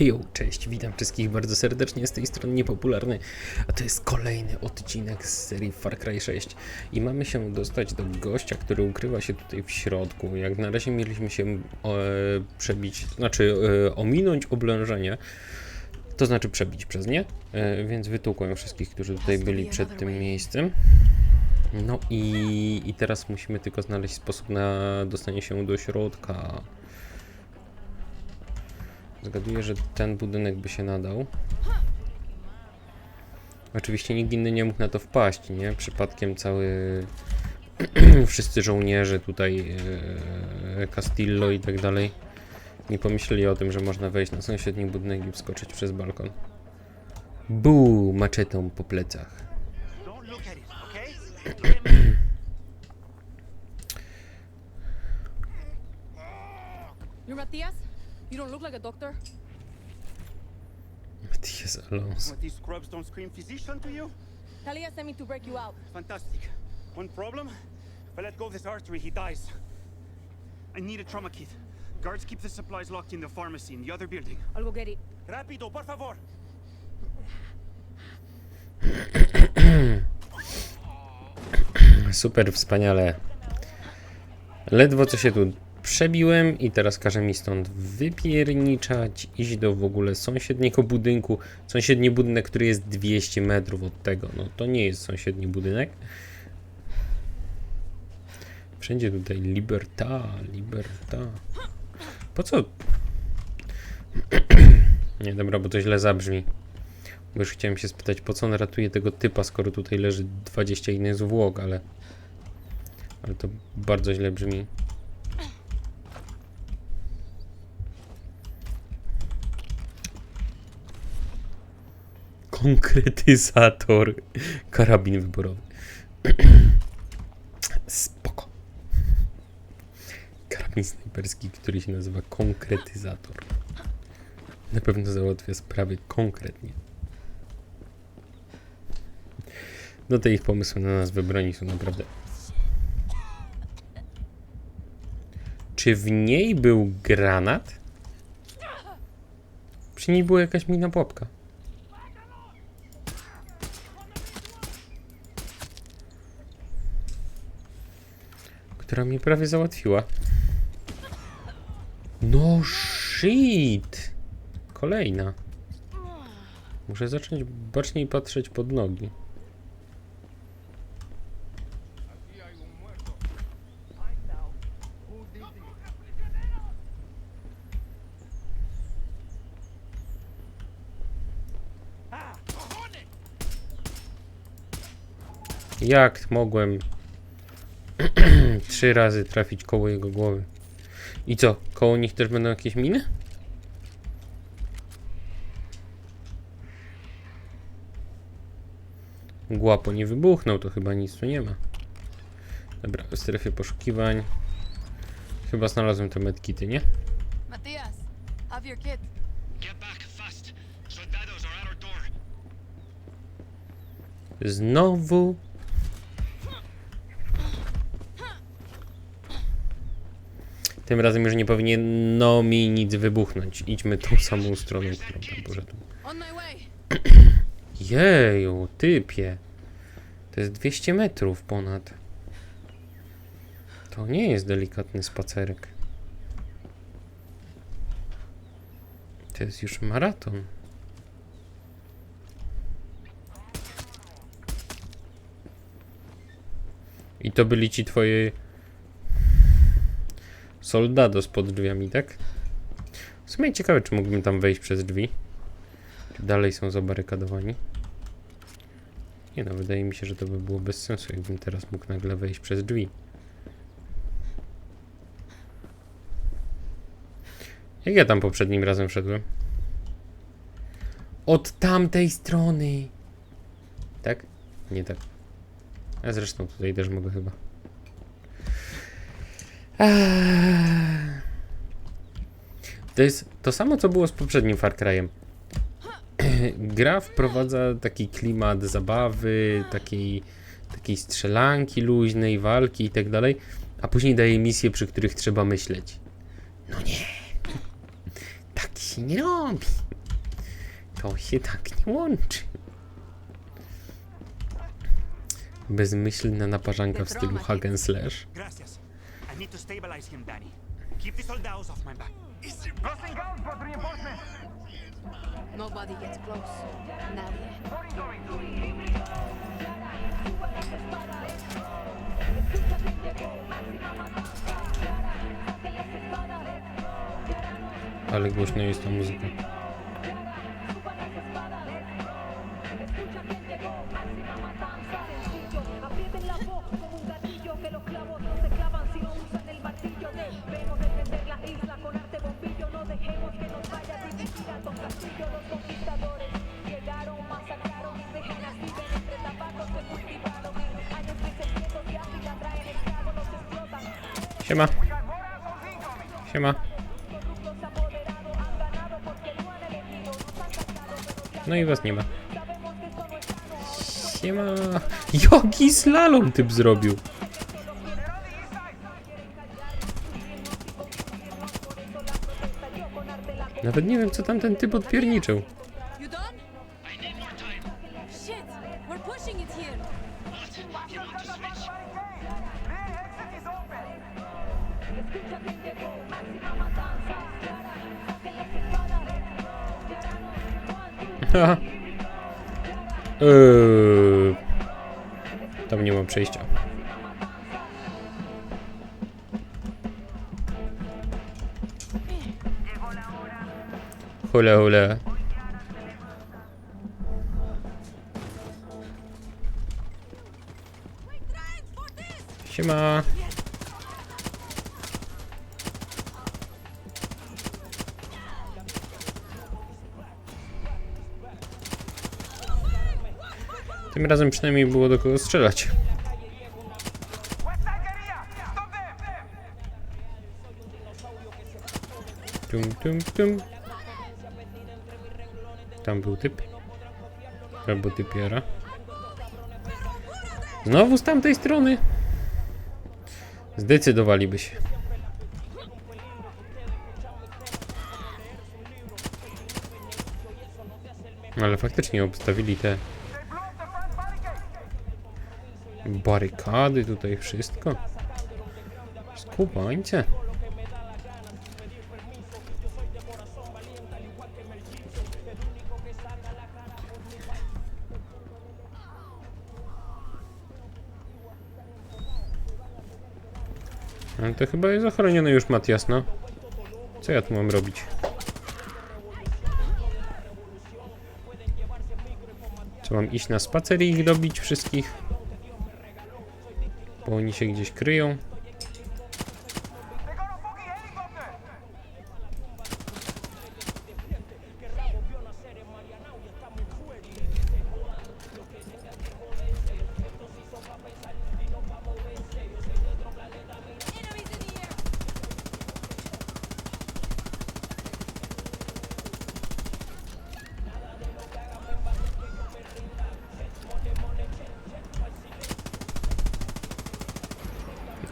Hejo, cześć, witam wszystkich bardzo serdecznie z tej strony niepopularny, a to jest kolejny odcinek z serii Far Cry 6 i mamy się dostać do gościa, który ukrywa się tutaj w środku. Jak na razie mieliśmy się e, przebić, znaczy e, ominąć oblężenie, to znaczy przebić przez nie, e, więc wytłukłem wszystkich, którzy tutaj byli przed tym miejscem. No i, i teraz musimy tylko znaleźć sposób na dostanie się do środka. Zgaduję, że ten budynek by się nadał. Oczywiście nikt inny nie mógł na to wpaść, nie? Przypadkiem cały... Wszyscy żołnierze tutaj, e, Castillo i tak dalej, nie pomyśleli o tym, że można wejść na sąsiedni budynek i wskoczyć przez balkon. Bu, maczetą po plecach. Look at it, okay? Matias? You don't look like a doctor. Matthias Alonso. What, these scrubs don't scream physician to you? Talia sent me to break you out. Fantastic. One problem? If I let go of this artery, he dies. I need a trauma kit. Guards keep the supplies locked in the pharmacy in the other building. I'll go get it. Rápido, por favor! Super, wspaniale. Ledwo co się tu przebiłem i teraz każe mi stąd wypierniczać, iść do w ogóle sąsiedniego budynku. Sąsiedni budynek, który jest 200 metrów od tego. No to nie jest sąsiedni budynek. Wszędzie tutaj liberta, liberta. Po co? Nie, dobra, bo to źle zabrzmi. Bo już chciałem się spytać, po co on ratuje tego typa, skoro tutaj leży 20 innych zwłok, ale... Ale to bardzo źle brzmi. Konkretyzator. Karabin wyborowy. Spoko. Karabin snajperski, który się nazywa konkretyzator. Na pewno załatwia sprawy konkretnie. No te ich pomysły na nas wybroni są naprawdę. Czy w niej był granat? Przy niej była jakaś mina pułapka. Która mnie prawie załatwiła. No shit! Kolejna. Muszę zacząć baczniej patrzeć pod nogi. Jak mogłem trzy razy trafić koło jego głowy? I co? Koło nich też będą jakieś miny? Głapo nie wybuchnął, to chyba nic tu nie ma. Dobra, w strefie poszukiwań. Chyba znalazłem te medkity, nie? Matias, have your kit. Get back, fast! Soldados are at our door. Znowu. Tym razem już nie powinno mi nic wybuchnąć. Idźmy tą samą stroną, którą tam poszedłem. Jeju, typie. To jest 200 metrów ponad. To nie jest delikatny spacerek. To jest już maraton. I to byli ci twoje soldados pod drzwiami, tak? W sumie ciekawe, czy mógłbym tam wejść przez drzwi. Czy dalej są zabarykadowani? Nie no, wydaje mi się, że to by było bez sensu, jakbym teraz mógł nagle wejść przez drzwi. Jak ja tam poprzednim razem wszedłem? Od tamtej strony! Tak? Nie tak. A zresztą tutaj też mogę chyba. Eee. To jest to samo, co było z poprzednim Far Cry'em. Gra wprowadza taki klimat zabawy, takiej, takiej strzelanki luźnej, walki i tak dalej, a później daje misje, przy których trzeba myśleć. No nie. Taki się nie robi. To się tak nie łączy. Bezmyślna naparzanka w stylu and slash. Gracias. I need to stabilize him, Danny. Keep the soldados off my back. Crossing ground for reinforcements. Nobody gets close. Nadie. Ale głośno jest ta muzyka. No i was nie ma. Siema. Jaki slalom typ zrobił. Nawet nie wiem, co tam ten typ odpierniczył. Eee, Tam nie mam przejścia. Hule, hule. Tym razem przynajmniej było do kogo strzelać. Tum, tum, tum. Tam był typ. Albo typiara. Znowu z tamtej strony. Zdecydowaliby się. Ale faktycznie obstawili te barykady, tutaj wszystko. Skupańcie. Ale to chyba jest ochroniony już Matias, no. Co ja tu mam robić? Co mam iść na spacer i ich dobić wszystkich? Oni się gdzieś kryją.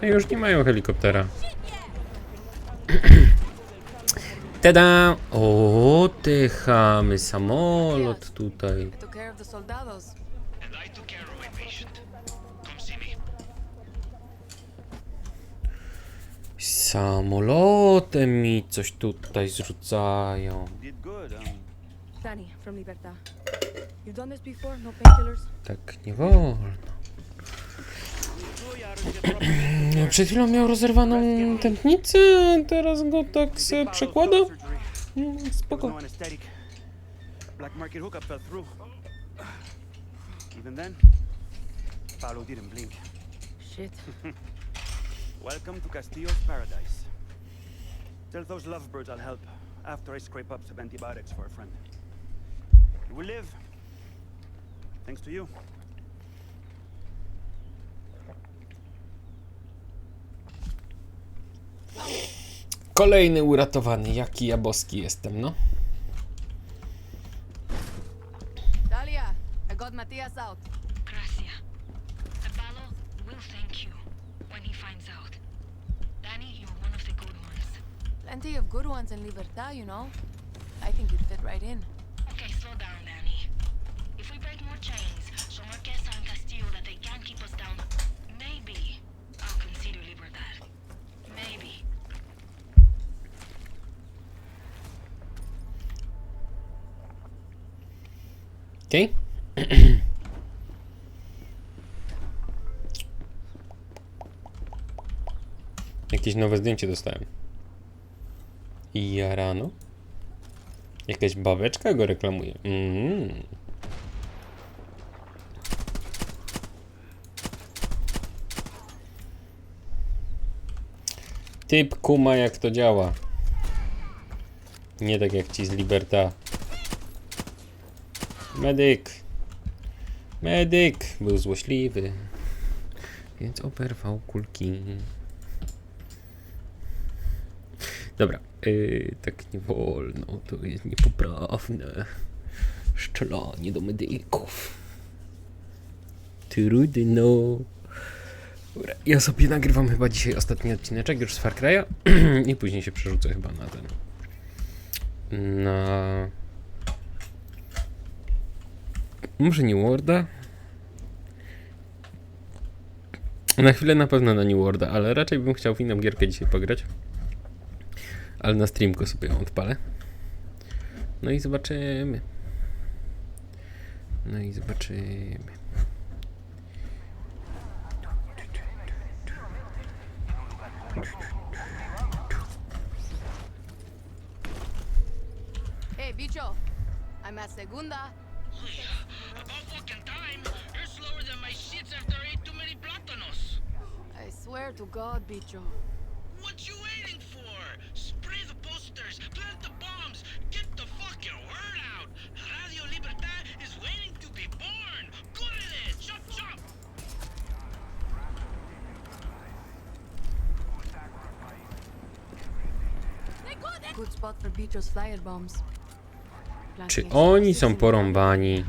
No już nie mają helikoptera. Tada! O, chamy, samolot tutaj. Samolotem mi coś tutaj zrzucają. Did good, um. Danny, from Libertad. You've done this before? No painkillers? Tak nie wolno. Przed chwilą miał rozerwaną tętnicę, a teraz go tak se przekłada. Spoko. no anesthetic. Black market hookup fell through. Even then, Paulo didn't blink. Shit. Welcome to Castillo's paradise. Tell those lovebirds I'll help after I scrape up some antibiotics for a friend. You will live. Thanks to you. Kolejny uratowany, jaki ja boski jestem, no. Dalia, I got Matias out. Gracia. Apollo will thank you when he finds out. Danny, you're one of the good ones. Plenty of good ones in Libertad, you know. I think you'd fit right in. Okej? Jakieś nowe zdjęcie dostałem. I? Jakaś babeczka go reklamuje. Mm. Typ kuma jak to działa. Nie tak jak ci z Liberta. Medyk. Medyk był złośliwy. Więc oberwał kulki. Dobra. Yy, tak nie wolno. To jest niepoprawne. Szczelanie do medyków. Trudno. Dobra, ja sobie nagrywam chyba dzisiaj ostatni odcineczek już z Far Cry'a i później się przerzucę chyba na ten. Na może New Worlda? Na chwilę na pewno na New Worlda, ale raczej bym chciał w inną gierkę dzisiaj pograć. Ale na streamku sobie ją odpalę. No i zobaczymy. No i zobaczymy. Hey, bicho. I'm at Segunda. About fucking time! You're slower than my shits after I ate too many plátanos! I swear to God, bicho. What you waiting for? Spray the posters, plant the bombs, get the fucking word out! Radio Libertad is waiting to be born! Good at it! Chop chop! Good spot for bicho's flyer bombs. Czy Planting oni są porąbani?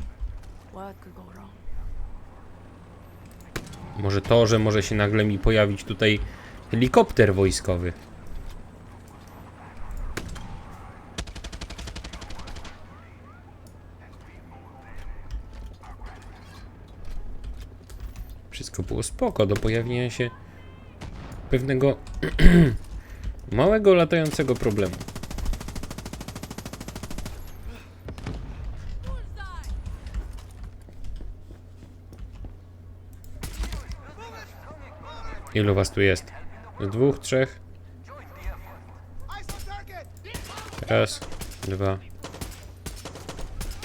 Może to, że może się nagle mi pojawić tutaj helikopter wojskowy. Wszystko było spoko do pojawienia się pewnego małego latającego problemu. Ilu was tu jest? Dwóch, trzech? Raz, dwa,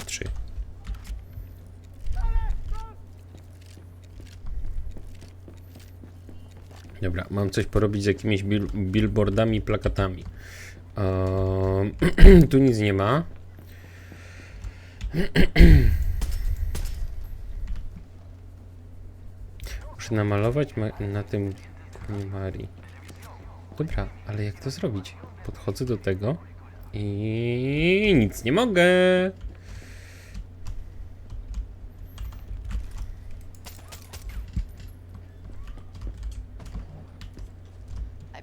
trzy. Dobra, mam coś porobić z jakimiś bil billboardami, plakatami. Tu nic nie ma. Muszę namalować ma- na tym Marii. Dobra, ale jak to zrobić? Podchodzę do tego i nic nie mogę.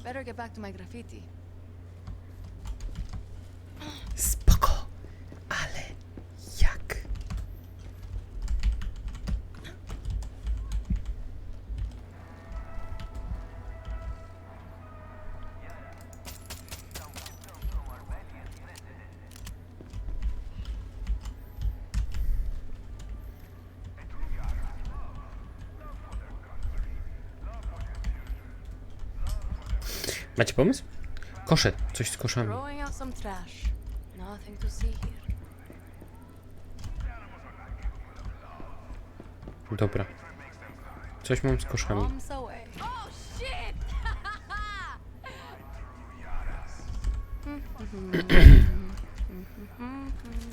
Better get back to my graffiti. Macie pomysł? Kosze, coś z koszami. Dobra. Coś mam z koszami. Oh!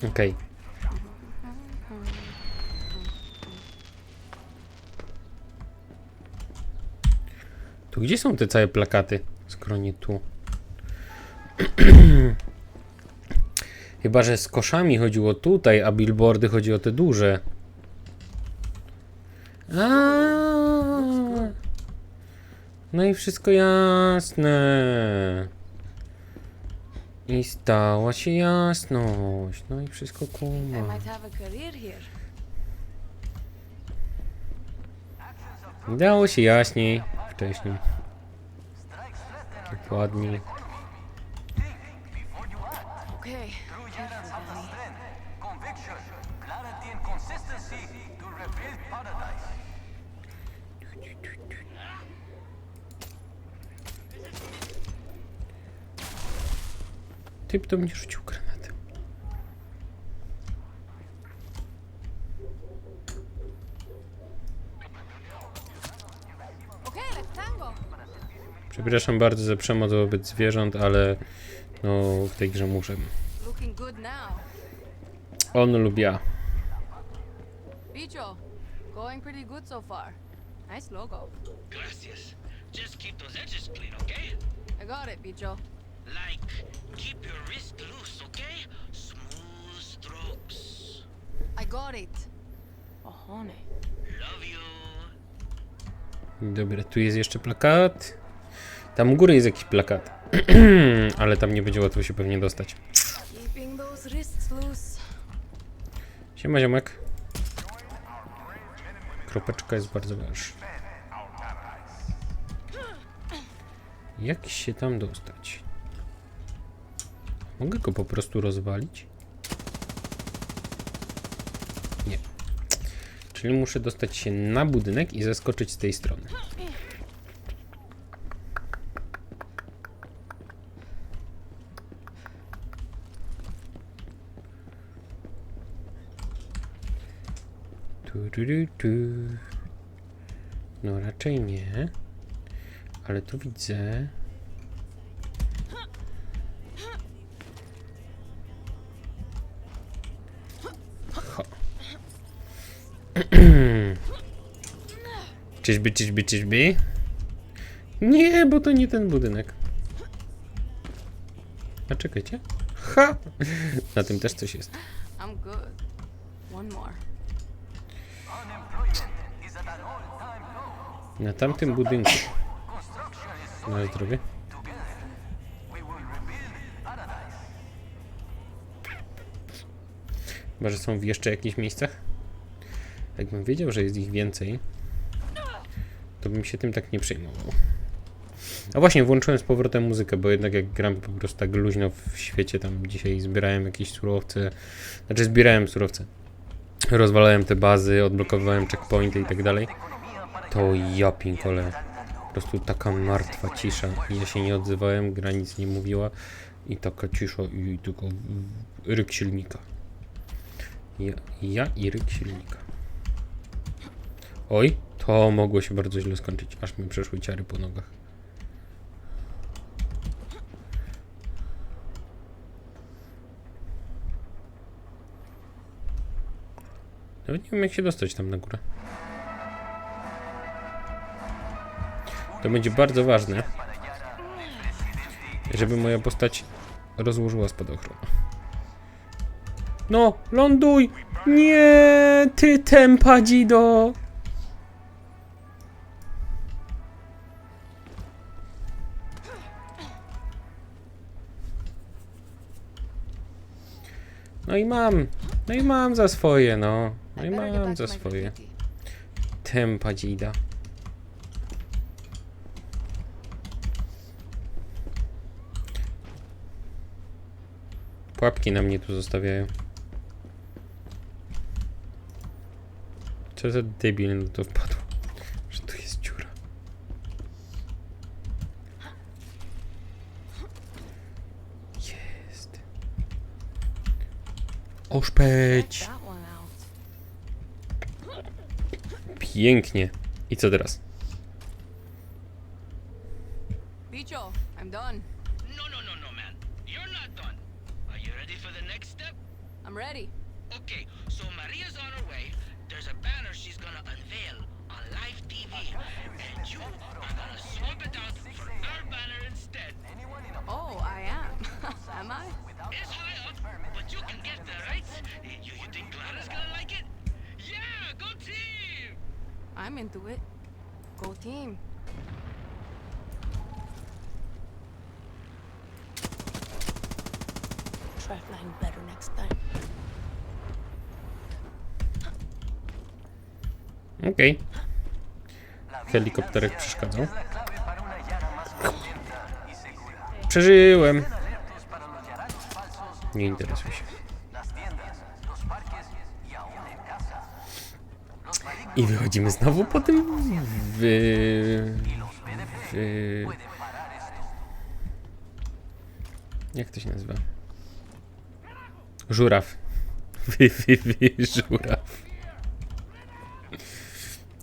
Okej. Tu gdzie są te całe plakaty? Skoro nie tu. Chyba, że z koszami chodziło tutaj, a billboardy chodzi o te duże. A. No i wszystko jasne. I stała się jasność. No i wszystko kuma. Dało się jaśniej wcześniej. Okay, to rebuild paradise. Typ do mnie rzucił granatę. Okay, let's tango. Przepraszam bardzo za przemoc wobec zwierząt, ale no w tej grze muszę. On lub ja. Bicho, going pretty good so far. Nice logo. Gracias. Just keep those edges clean, okay? I got it, Bicho. Like, keep your wrist loose, okay? Smooth strokes. I got it. Oh, honey. Love you. Dobra, tu jest jeszcze plakat. Tam u góry jest jakiś plakat. ale tam nie będzie łatwo się pewnie dostać. Siema ziomek. Kropeczka jest bardzo ważna. Jak się tam dostać? Mogę go po prostu rozwalić? Nie. Czyli muszę dostać się na budynek i zaskoczyć z tej strony. Tu, tu, tu, tu. No raczej nie. Ale tu widzę. Ho. Czyżby, czyżby, czyżby? Nie, bo to nie ten budynek. A czekajcie. Ha! Na tym też coś jest. I'm good. One more. Na tamtym budynku. Na zdrowie. Chyba, że są w jeszcze jakichś miejscach? Jakbym wiedział, że jest ich więcej, to bym się tym tak nie przejmował. A właśnie, włączyłem z powrotem muzykę, bo jednak jak gram po prostu tak luźno w świecie, tam dzisiaj zbierałem jakieś surowce, znaczy zbierałem surowce, rozwalałem te bazy, odblokowywałem checkpointy i tak dalej, to ja pinkole, po prostu taka martwa cisza ja się nie odzywałem, gra nic nie mówiła i taka cisza i tylko ryk silnika. Ja, ja i ryk silnika. Oj, to mogło się bardzo źle skończyć, aż mi przeszły ciary po nogach. Nawet nie wiem jak się dostać tam na górę. To będzie bardzo ważne, żeby moja postać rozłożyła spadochron. No, ląduj! Nie, ty tempa dzido! No i mam, no i mam za swoje, no. No I mam za swoje. Tempa dzida. Pułapki na mnie tu zostawiają. Co za debil na to wpadł, że tu jest dziura. Jest. Oszpeć! Pięknie. I co teraz? Bicho, I'm done. No, no, no, no, man. You're not done. Are you ready for the next step? I'm ready. Okay, so Maria's on her way. There's a banner she's gonna unveil on live TV. And you are gonna swap it out for our banner instead. Oh, I am. am I? It's high up, but you can get there, right? You, you think Clara's gonna like it? Yeah, go team! I'm into it. Go team. Flying better next time. Okej. Helikopterek przeszkadzał. Przeżyłem. Nie interesuj się. I wychodzimy znowu po tym w, w, jak to się nazywa? Żuraw. Wy, wy, wy, żuraw.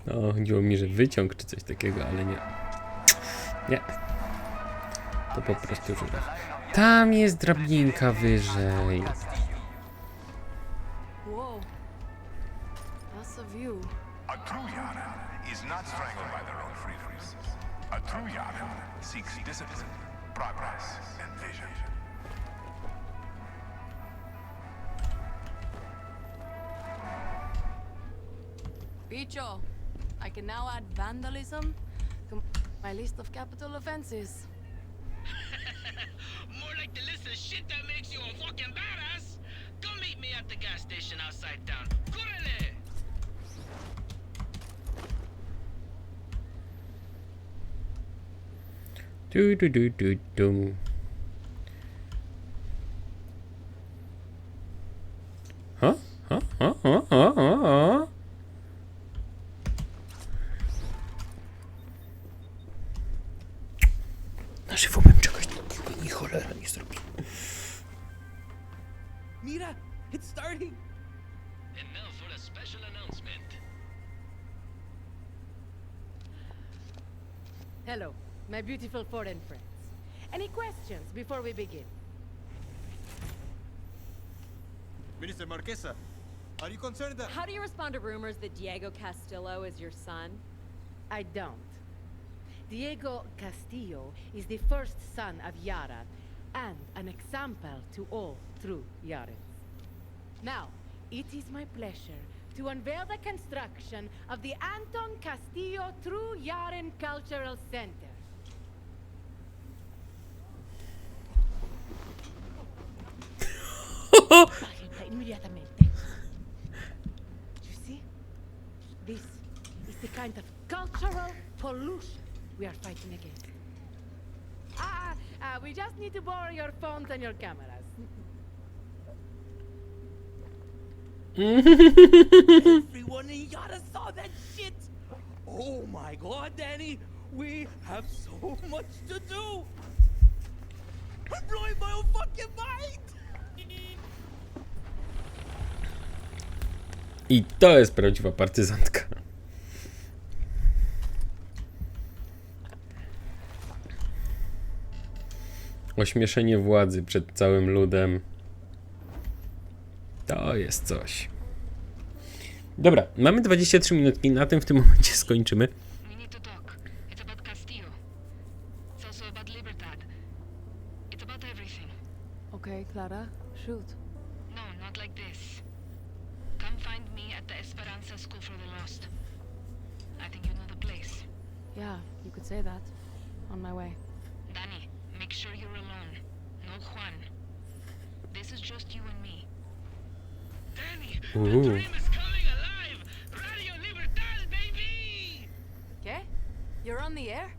No, chodziło mi, że wyciąg czy coś takiego, ale nie. Nie. To po prostu żuraw. Tam jest drabinka wyżej. Whoa. That's a view. A true Yaren is not strangled by their own freedoms. A true Yaren seeks discipline, progress, and vision. Bicho, I can now add vandalism to my list of capital offenses. More like the list of shit that makes you a fucking badass. Come meet me at the gas station outside town. Correle! Du, du, du, du, dum. It's starting. And now for a special announcement. Hello, my beautiful foreign friends. Any questions before we begin? Minister Marquesa, are you concerned that... How do you respond to rumors that Diego Castillo is your son? I don't. Diego Castillo is the first son of Yara and an example to all true Yarans. Now, it is my pleasure to unveil the construction of the Anton Castillo True Yaran Cultural Center. You see? This is the kind of cultural pollution we are fighting against. Ah, ah, we just need to borrow your phones and your cameras. Everyone in Yara saw that shit! Oh my god, Danny! We have so much to do! I'm blowing my own fucking mind! I to jest prawdziwa partyzantka. Ośmieszenie władzy przed całym ludem. To jest coś. Dobra, mamy 23 minutki, na tym w tym momencie skończymy. Okay, Clara, shoot. No, not like this. Come find me at the Esperanza School for the Lost. I think you know the place. Yeah, you could say that. On my way. Danny, make sure you're alone. No Juan. This is just you and me. Okay? You're on the air?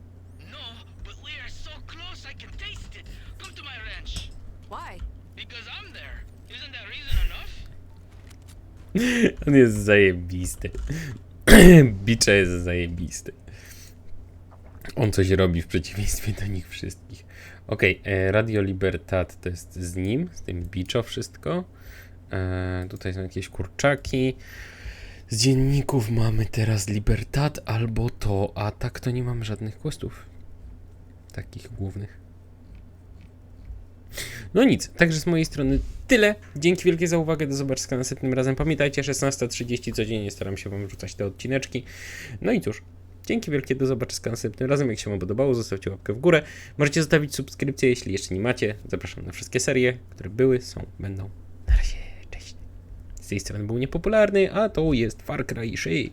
No, but we are so close I can taste it. Come to my ranch. Why? Because I'm there. Isn't that reason enough? On jest zajebisty. Bicze jest zajebisty. On coś robi w przeciwieństwie do nich wszystkich. Okej, e, Radio Libertad to jest z nim, z tym Biczo wszystko. E, tutaj są jakieś kurczaki. Z dzienników mamy teraz Libertad albo to, a tak to nie mamy żadnych questów. Takich głównych. No nic, także z mojej strony tyle. Dzięki wielkie za uwagę, do zobaczenia następnym razem. Pamiętajcie, 16.30 codziennie staram się Wam wrzucać te odcineczki. No i cóż, dzięki wielkie, do zobaczenia następnym razem. Jak się Wam podobało, zostawcie łapkę w górę. Możecie zostawić subskrypcję, jeśli jeszcze nie macie. Zapraszam na wszystkie serie, które były, są, będą. Z tej strony był niepopularny, a to jest Far Cry 6.